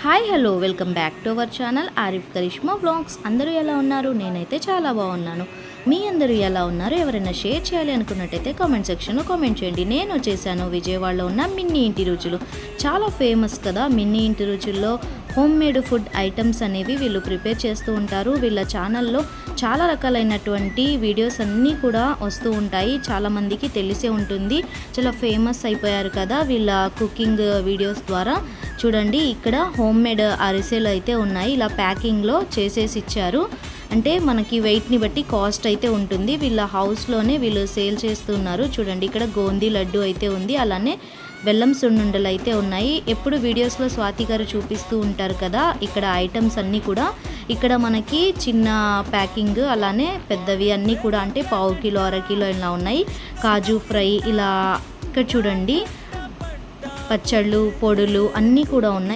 Hi hello welcome back to our channel Arif Karishma blogs అందరూ ఎలా ఉన్నారు? నేనైతే చాలా బాగున్నాను. మీ అందరూ ఎలా ఉన్నారు? ఎవరైనా షేర్ చేయాలి అనుకున్నట్టయితే కామెంట్ సెక్షన్లో కామెంట్ చేయండి. నేను వచ్చేసాను విజయవాడలో ఉన్న మిన్నీ ఇంటి రుచులు. చాలా ఫేమస్ కదా మిన్నీ ఇంటి రుచుల్లో హోమ్ మేడ్ ఫుడ్ ఐటమ్స్ అనేవి వీళ్ళు ప్రిపేర్ చేస్తూ ఉంటారు. వీళ్ళ ఛానల్లో చాలా రకాలైనటువంటి వీడియోస్ అన్నీ కూడా వస్తూ ఉంటాయి. చాలామందికి తెలిసే ఉంటుంది. చాలా ఫేమస్ అయిపోయారు కదా వీళ్ళ కుకింగ్ వీడియోస్ ద్వారా. చూడండి ఇక్కడ హోమ్ మేడ్ అరిసెలు అయితే ఉన్నాయి. ఇలా ప్యాకింగ్లో చేసేసి ఇచ్చారు అంటే మనకి వెయిట్ని బట్టి కాస్ట్ అయితే ఉంటుంది. వీళ్ళ హౌస్లోనే వీళ్ళు సేల్ చేస్తున్నారు. చూడండి ఇక్కడ గోంది లడ్డు అయితే ఉంది. అలానే బెల్లం సున్నుండలు అయితే ఉన్నాయి. ఎప్పుడు వీడియోస్లో స్వాతి గారు చూపిస్తూ ఉంటారు కదా ఇక్కడ ఐటమ్స్ అన్నీ కూడా. ఇక్కడ మనకి చిన్న ప్యాకింగ్ అలానే పెద్దవి అన్నీ కూడా అంటే పావు కిలో అర కిలో ఇలా ఉన్నాయి. కాజు ఫ్రై ఇలా ఇక్కడ చూడండి. పచ్చళ్ళు పొడులు అన్నీ కూడా ఉన్నాయి.